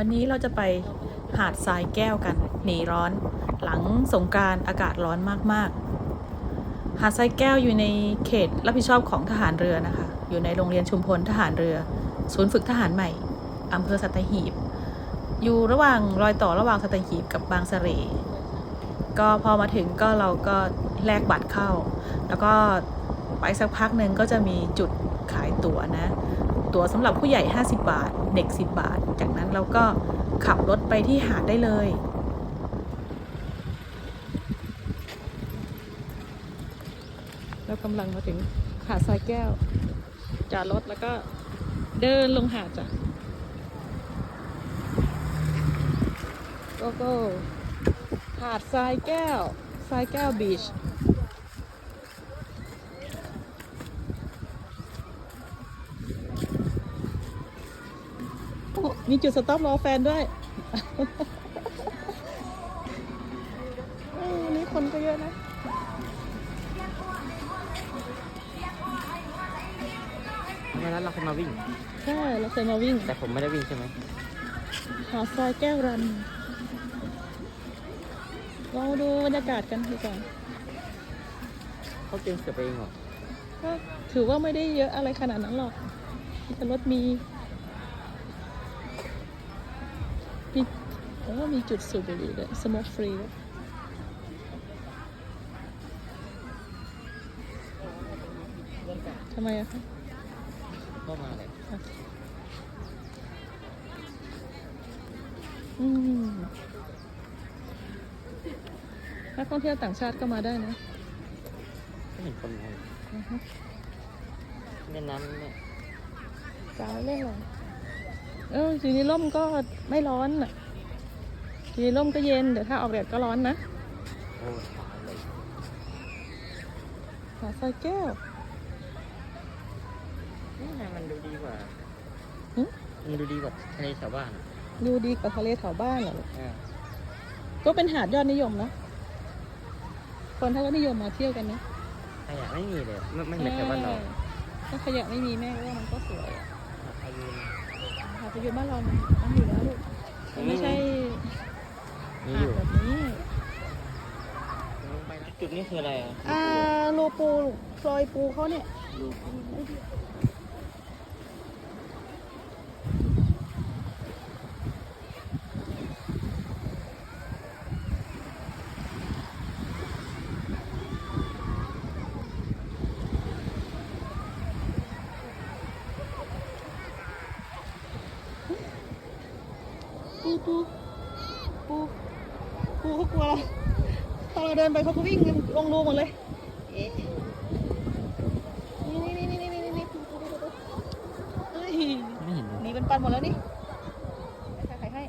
วันนี้เราจะไปหาดทรายแก้วกัน หนีร้อน หลังสงการอากาศร้อนมากๆ หาดทรายแก้วอยู่ในเขตรับผิดชอบของทหารเรือนะคะ อยู่ในโรงเรียนชุมพลทหารเรือ ศูนย์ฝึกทหารใหม่อำเภอสัตหีบ อยู่ระหว่างรอยต่อระหว่างสัตหีบกับบางสะเรก็พอมาถึงก็เราก็แลกบัตรเข้า แล้วก็ไปสักพักหนึ่งก็จะมีจุดขายตั๋วนะ ตั๋วสำหรับผู้ใหญ่ 50 บาท เด็ก 10 บาท จากนั้นเราก็ขับรถไปที่หาดได้เลย เรากำลังมาถึงหาดทรายแก้ว จอดรถแล้วก็เดินลงหาดจ้ะโกโก้หาดทรายแก้วทรายแก้วบีช โอ้มีจุดสต็อปรอแฟนด้วยเอ้ยวันนี้คนก็เยอะนะวันนั้นเราเคยมาวิ่ง ใช่ เราเคยมาวิ่ง แต่ผมไม่ได้วิ่งใช่ไหมหาดทรายแก้วรันเราดูบรรยากาศกันดีกว่าเขาเตรียมเสือไปเองเหรอก็ถือว่าไม่ได้เยอะอะไรขนาดนั้นหรอกมีแต่รถมี มีโอ้มีจุดสูบบุหรี่ด้วยสโมกฟรีด้วยทำไมอะคะก็มาเลยอืมนักท่องเที่ยวต่างชาติก็มาได้นะไม่เห็นคนเลยอือฮึเล่นน้ำเนี่ยสาวเล่นเหรอ เอออยู่ในร่มก็ไม่ร้อนอะอยู่ในร่มก็เย็นเดี๋ยวถ้าออกแดดก็ร้อนนะโอ้ตายเลยหาดทรายแก้วนี่ไงมันดูดีกว่าหึมันดูดีกว่าทะเลชาวบ้านดูดีกว่าทะเลแถวบ้านเหรอลูกอ่าก็เป็นหาดยอดนิยมนะคนเขาก็นิยมมาเที่ยวกันนะขยะไม่มีเลยไม่ไม่เหมือนแถวบ้านเราออถ้าขยะไม่มีแม่ก็ว่ามันก็สวยอะพายุน หาดประยุทธ์บ้านเรามันต้องอยู่แล้วลูกมันไม่ใช่มีหาอดยู่ แบบนี้ลงไปนะจุดนี้คืออะไรอะอ่าโลปูลูกซอยปูเขาเนี่ยดูปู ปูปูปูเขากลัวเราตอนเราเดินไปเขาก็วิ่งลงรูหมดเลยเอ๊ะนี่นี่นี่นี่นี่นี่นี่นี่นี่นี่นี่นี่นี่นี่นีเป็นปันหมดแล้วนี่ใครใครให้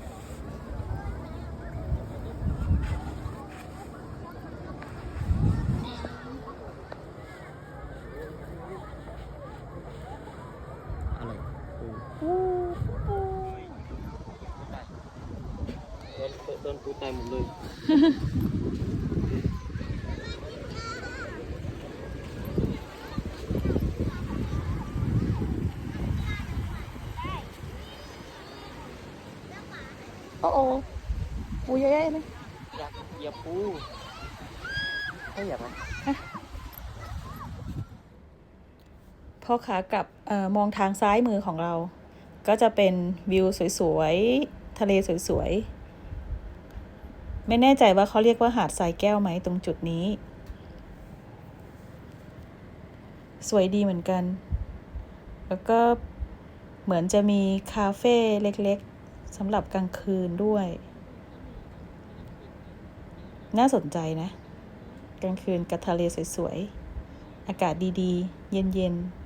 อะไรปู ปูปู โดนปูตายหมดเลยโอ้โอปูเยอะแยะเลยอยากเหยียบปูให้เหยียบไหมพอขากลับออมองทางซ้ายมือของเรา ก็จะเป็นวิวสวยๆ ทะเลสวยๆ ไม่แน่ใจว่าเขาเรียกว่าหาดทรายแก้วไหมตรงจุดนี้ สวยดีเหมือนกัน แล้วก็เหมือนจะมีคาเฟ่เล็กๆสำหรับกลางคืนด้วย น่าสนใจนะ กลางคืนกับทะเลสวยๆ อากาศดีๆ เย็นๆ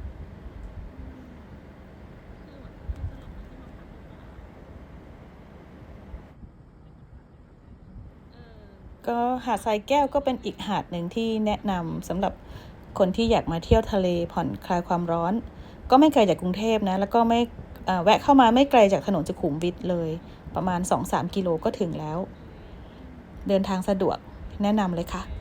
ก็หาดทรายแก้วก็เป็นอีกหาดหนึ่งที่แนะนำสำหรับคนที่อยากมาเที่ยวทะเลผ่อนคลายความร้อน ก็ไม่ไกลจากกรุงเทพนะ แล้วก็ไม่แวะเข้ามาไม่ไกลจากถนนสุขุมวิทเลย ประมาณ 2-3 กิโลก็ถึงแล้ว เดินทางสะดวกแนะนำเลยค่ะ